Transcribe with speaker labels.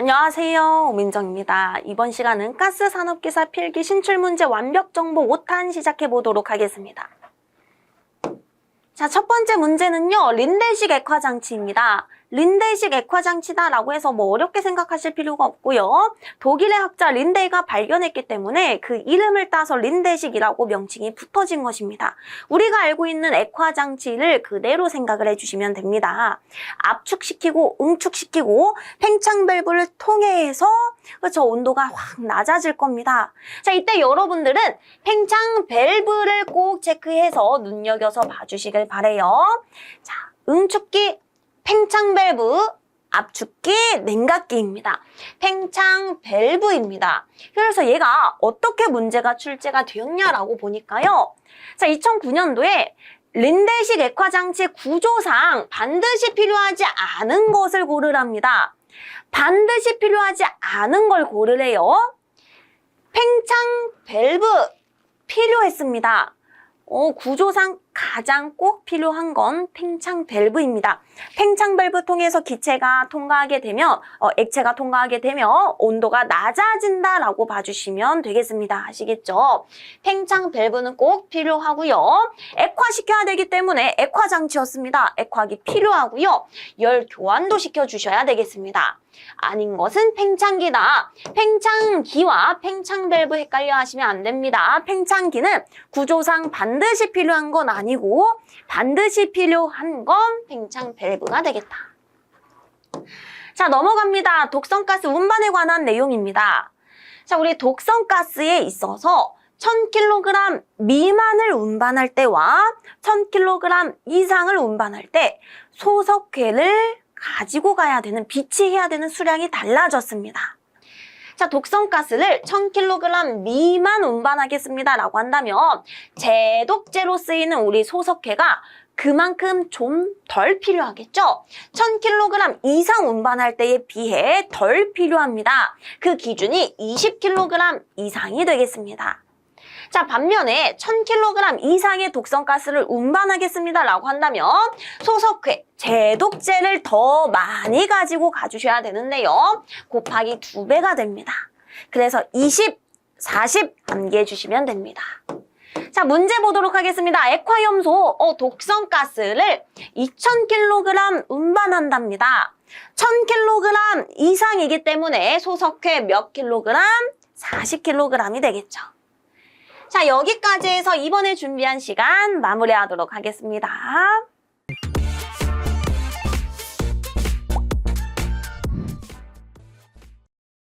Speaker 1: 안녕하세요. 오민정입니다. 이번 시간은 가스 산업기사 필기 신출 문제 완벽 정보 5탄 시작해 보도록 하겠습니다. 자, 첫 번째 문제는요. 린데식 액화장치입니다. 린데식 액화장치다라고 해서 뭐 어렵게 생각하실 필요가 없고요. 독일의 학자 린데이가 발견했기 때문에 그 이름을 따서 린데식이라고 명칭이 붙어진 것입니다. 우리가 알고 있는 액화장치를 그대로 생각을 해주시면 됩니다. 압축시키고 응축시키고 팽창 밸브를 통해서 그렇죠 온도가 확 낮아질 겁니다. 자 이때 여러분들은 팽창 밸브를 꼭 체크해서 눈여겨서 봐주시길 바래요. 자 응축기 팽창 밸브 압축기 냉각기입니다. 팽창 밸브입니다. 그래서 얘가 어떻게 문제가 출제가 되었냐라고 보니까요. 자 2009년도에 린데식 액화장치 구조상 반드시 필요하지 않은 것을 고르랍니다. 반드시 필요하지 않은 걸 고르래요. 팽창 밸브 필요했습니다. 어, 구조상 가장 꼭 필요한 건 팽창 밸브입니다. 팽창 밸브 통해서 기체가 통과하게 되면 어, 액체가 통과하게 되면 온도가 낮아진다라고 봐주시면 되겠습니다. 아시겠죠? 팽창 밸브는 꼭 필요하고요. 액화시켜야 되기 때문에 액화 장치였습니다. 액화기 필요하고요. 열 교환도 시켜주셔야 되겠습니다. 아닌 것은 팽창기다. 팽창기와 팽창 밸브 헷갈려 하시면 안 됩니다. 팽창기는 구조상 반드시 필요한 건 아니 고 반드시 필요한 건 팽창 밸브가 되겠다. 자, 넘어갑니다. 독성가스 운반에 관한 내용입니다. 자, 우리 독성가스에 있어서 1000kg 미만을 운반할 때와 1000kg 이상을 운반할 때 소석회를 가지고 가야 되는, 비치해야 되는 수량이 달라졌습니다. 자, 독성가스를 1000kg 미만 운반하겠습니다. 라고 한다면 제독제로 쓰이는 우리 소석회가 그만큼 좀 덜 필요하겠죠? 1000kg 이상 운반할 때에 비해 덜 필요합니다. 그 기준이 20kg 이상이 되겠습니다. 자, 반면에 1000kg 이상의 독성가스를 운반하겠습니다. 라고 한다면 소석회, 제독제를 더 많이 가지고 가주셔야 되는데요. 곱하기 2배가 됩니다. 그래서 20, 40 암기해 주시면 됩니다. 자, 문제 보도록 하겠습니다. 액화염소, 어, 독성가스를 2000kg 운반한답니다. 1000kg 이상이기 때문에 소석회 몇 킬로그램? 40kg이 되겠죠. 자, 여기까지 해서 이번에 준비한 시간 마무리하도록 하겠습니다.